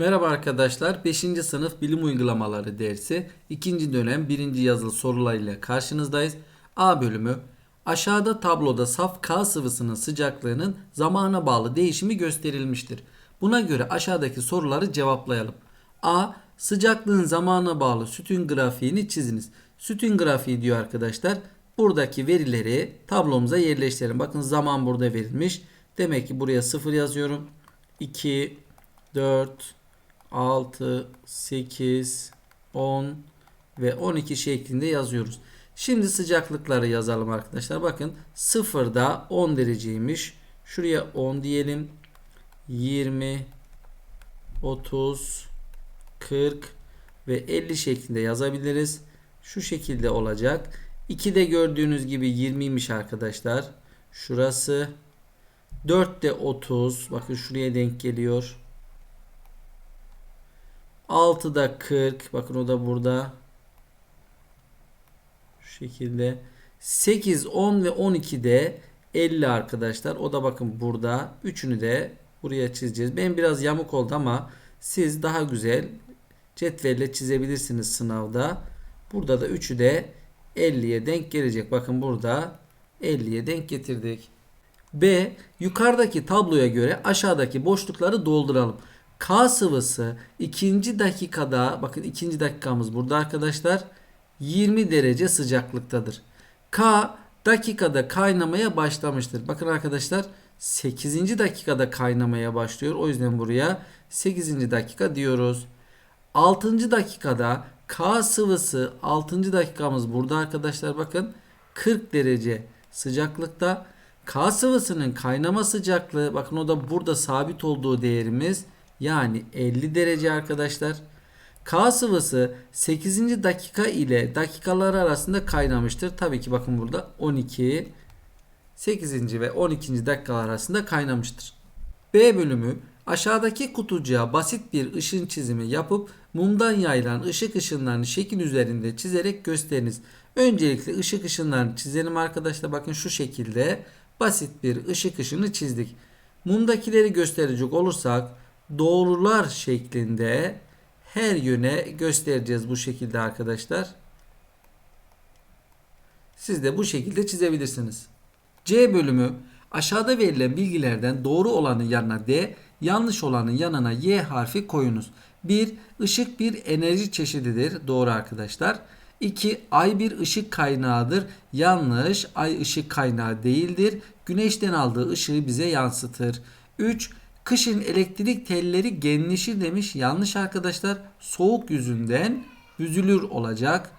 Merhaba arkadaşlar. 5. sınıf bilim uygulamaları dersi 2. dönem 1. yazılı sorularıyla karşınızdayız. A bölümü Aşağıda tabloda saf K sıvısının sıcaklığının zamana bağlı değişimi gösterilmiştir. Buna göre aşağıdaki soruları cevaplayalım. A. Sıcaklığın zamana bağlı sütun grafiğini çiziniz. Sütun grafiği diyor arkadaşlar. Buradaki verileri tablomuza yerleştirelim. Bakın zaman burada verilmiş. Demek ki buraya 0 yazıyorum. 2, 4, 6, 8, 10 ve 12 şeklinde yazıyoruz. Şimdi sıcaklıkları yazalım arkadaşlar. Bakın 0'da 10 dereceymiş. Şuraya 10 diyelim. 20, 30, 40 ve 50 şeklinde yazabiliriz. Şu şekilde olacak. 2'de gördüğünüz gibi 20'ymiş arkadaşlar. Şurası 4'te 30. Bakın şuraya denk geliyor. 6'da 40. Bakın o da burada. Şu şekilde. 8, 10 ve 12'de 50 arkadaşlar. O da bakın burada. Üçünü de buraya çizeceğiz. Ben biraz yamuk oldu ama siz daha güzel cetvelle çizebilirsiniz sınavda. Burada da üçü de 50'ye denk gelecek. Bakın burada 50'ye denk getirdik. B. Yukarıdaki tabloya göre aşağıdaki boşlukları dolduralım. K sıvısı ikinci dakikada bakın ikinci dakikamız burada arkadaşlar 20 derece sıcaklıktadır. K dakikada kaynamaya başlamıştır. Bakın arkadaşlar 8. dakikada kaynamaya başlıyor. O yüzden buraya 8. dakika diyoruz. 6. dakikada K sıvısı 6. dakikamız burada arkadaşlar bakın 40 derece sıcaklıkta. K sıvısının kaynama sıcaklığı bakın o da burada sabit olduğu değerimiz yani 50 derece arkadaşlar. K sıvısı 8. dakika ile dakikaları arasında kaynamıştır. Tabii ki bakın burada 12 8. ve 12. dakikalar arasında kaynamıştır. B bölümü aşağıdaki kutucuğa basit bir ışın çizimi yapıp mumdan yayılan ışık ışınlarını şekil üzerinde çizerek gösteriniz. Öncelikle ışık ışınlarını çizelim arkadaşlar. Bakın şu şekilde basit bir ışık ışını çizdik. Mumdakileri gösterecek olursak doğrular şeklinde her yöne göstereceğiz bu şekilde arkadaşlar. Siz de bu şekilde çizebilirsiniz. C bölümü aşağıda verilen bilgilerden doğru olanın yanına D, yanlış olanın yanına Y harfi koyunuz. 1. Işık bir enerji çeşididir. Doğru arkadaşlar. 2. Ay bir ışık kaynağıdır. Yanlış. Ay ışık kaynağı değildir. Güneşten aldığı ışığı bize yansıtır. 3. Kışın elektrik telleri genleşir demiş. Yanlış arkadaşlar. Soğuk yüzünden büzülür olacak.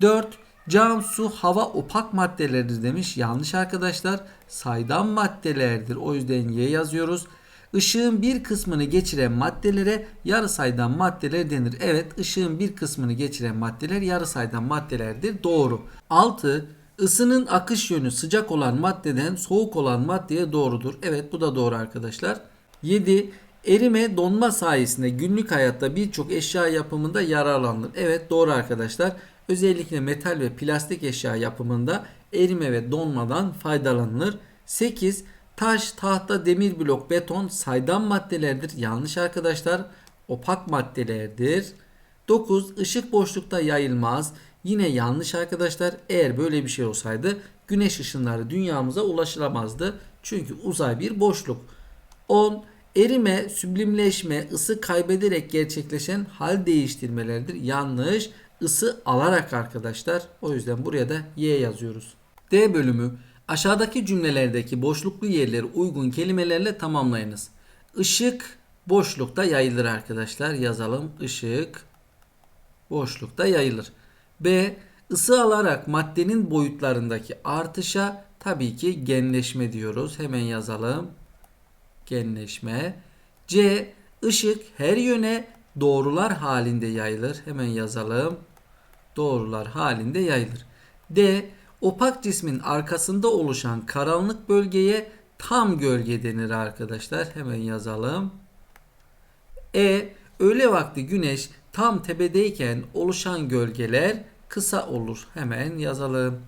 4. Cam, su, hava opak maddelerdir demiş. Yanlış arkadaşlar. Saydam maddelerdir. O yüzden Y yazıyoruz. Işığın bir kısmını geçiren maddelere yarı saydam maddeler denir. Evet ışığın bir kısmını geçiren maddeler yarı saydam maddelerdir. Doğru. 6. Isının akış yönü sıcak olan maddeden soğuk olan maddeye doğrudur. Evet bu da doğru arkadaşlar. 7. Erime donma sayesinde günlük hayatta birçok eşya yapımında yararlanılır. Evet doğru arkadaşlar. Özellikle metal ve plastik eşya yapımında erime ve donmadan faydalanılır. 8. Taş, tahta, demir blok, beton saydam maddelerdir. Yanlış arkadaşlar. Opak maddelerdir. 9. Işık boşlukta yayılmaz. Yine yanlış arkadaşlar. Eğer böyle bir şey olsaydı güneş ışınları dünyamıza ulaşılamazdı. Çünkü uzay bir boşluk. 10. Erime, süblimleşme, ısı kaybederek gerçekleşen hal değiştirmelerdir. Yanlış. Isı alarak arkadaşlar. O yüzden buraya da Y yazıyoruz. D bölümü aşağıdaki cümlelerdeki boşluklu yerleri uygun kelimelerle tamamlayınız. Işık boşlukta yayılır arkadaşlar. Yazalım. Işık boşlukta yayılır. B. ısı alarak maddenin boyutlarındaki artışa tabii ki genleşme diyoruz. Hemen yazalım. Genleşme. C. ışık her yöne doğrular halinde yayılır. Hemen yazalım. Doğrular halinde yayılır. D. Opak cismin arkasında oluşan karanlık bölgeye tam gölge denir arkadaşlar. Hemen yazalım. E. Öğle vakti güneş tam tepedeyken oluşan gölgeler kısa olur. Hemen yazalım.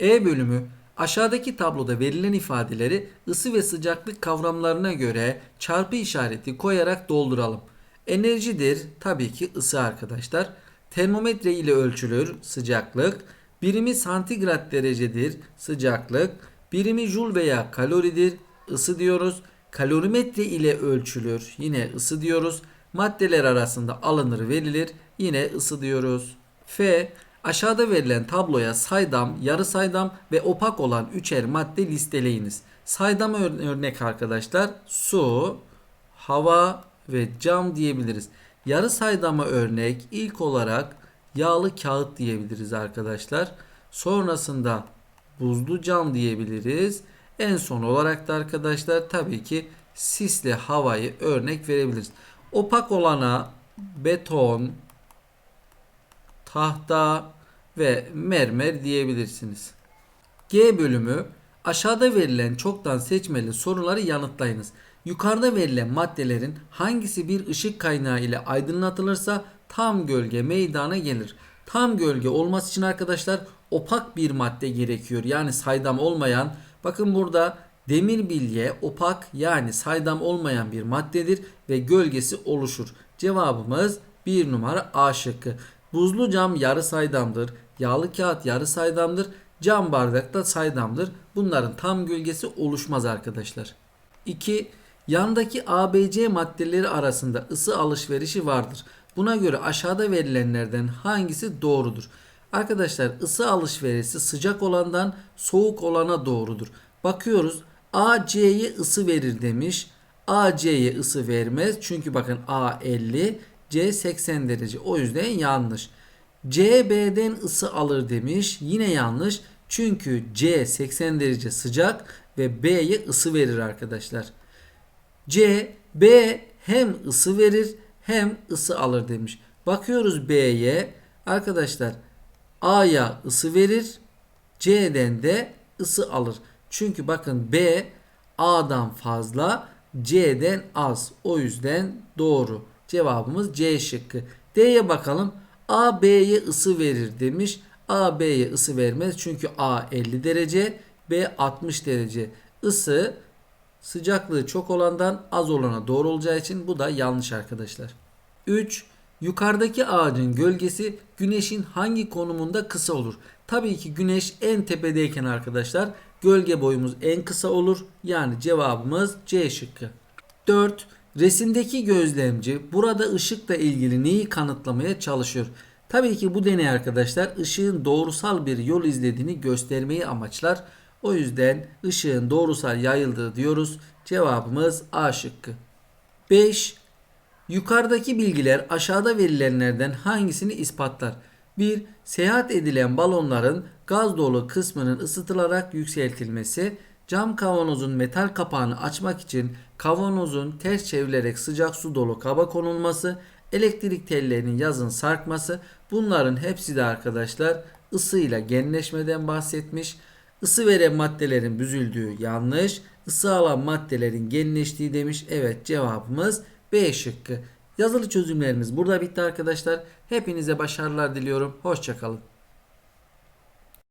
E bölümü aşağıdaki tabloda verilen ifadeleri ısı ve sıcaklık kavramlarına göre çarpı işareti koyarak dolduralım. Enerjidir tabii ki ısı arkadaşlar. Termometre ile ölçülür sıcaklık. Birimi santigrat derecedir sıcaklık. Birimi jul veya kaloridir ısı diyoruz. Kalorimetre ile ölçülür yine ısı diyoruz. Maddeler arasında alınır verilir yine ısı diyoruz. F. Aşağıda verilen tabloya saydam, yarı saydam ve opak olan üçer madde listeleyiniz. Saydam ör- örnek arkadaşlar su, hava ve cam diyebiliriz. Yarı saydama örnek ilk olarak yağlı kağıt diyebiliriz arkadaşlar. Sonrasında buzlu cam diyebiliriz. En son olarak da arkadaşlar tabii ki sisli havayı örnek verebiliriz. Opak olana beton, tahta ve mermer diyebilirsiniz. G bölümü aşağıda verilen çoktan seçmeli soruları yanıtlayınız. Yukarıda verilen maddelerin hangisi bir ışık kaynağı ile aydınlatılırsa tam gölge meydana gelir. Tam gölge olması için arkadaşlar opak bir madde gerekiyor. Yani saydam olmayan bakın burada demir bilye opak yani saydam olmayan bir maddedir ve gölgesi oluşur. Cevabımız 1 numara A şıkkı. Buzlu cam yarı saydamdır. Yağlı kağıt yarı saydamdır. Cam bardak da saydamdır. Bunların tam gölgesi oluşmaz arkadaşlar. 2. Yandaki ABC maddeleri arasında ısı alışverişi vardır. Buna göre aşağıda verilenlerden hangisi doğrudur? Arkadaşlar ısı alışverişi sıcak olandan soğuk olana doğrudur. Bakıyoruz A C'ye ısı verir demiş. A C'ye ısı vermez. Çünkü bakın A 50, C 80 derece. O yüzden yanlış. C B'den ısı alır demiş. Yine yanlış. Çünkü C 80 derece sıcak ve B'ye ısı verir arkadaşlar. C, B hem ısı verir hem ısı alır demiş. Bakıyoruz B'ye. Arkadaşlar A'ya ısı verir. C'den de ısı alır. Çünkü bakın B A'dan fazla C'den az. O yüzden doğru. Cevabımız C şıkkı. D'ye bakalım. A B'ye ısı verir demiş. A B'ye ısı vermez. Çünkü A 50 derece, B 60 derece. Isı sıcaklığı çok olandan az olana doğru olacağı için bu da yanlış arkadaşlar. 3. Yukarıdaki ağacın gölgesi güneşin hangi konumunda kısa olur? Tabii ki güneş en tepedeyken arkadaşlar gölge boyumuz en kısa olur. Yani cevabımız C şıkkı. 4. Resimdeki gözlemci burada ışıkla ilgili neyi kanıtlamaya çalışıyor? Tabii ki bu deney arkadaşlar ışığın doğrusal bir yol izlediğini göstermeyi amaçlar. O yüzden ışığın doğrusal yayıldığı diyoruz. Cevabımız A şıkkı. 5. Yukarıdaki bilgiler aşağıda verilenlerden hangisini ispatlar? 1. Seyahat edilen balonların gaz dolu kısmının ısıtılarak yükseltilmesi, cam kavanozun metal kapağını açmak için kavanozun ters çevrilerek sıcak su dolu kaba konulması, elektrik tellerinin yazın sarkması bunların hepsi de arkadaşlar ısıyla genleşmeden bahsetmiş. Isı veren maddelerin büzüldüğü yanlış. Isı alan maddelerin genleştiği demiş. Evet cevabımız B şıkkı. Yazılı çözümlerimiz burada bitti arkadaşlar. Hepinize başarılar diliyorum. Hoşçakalın.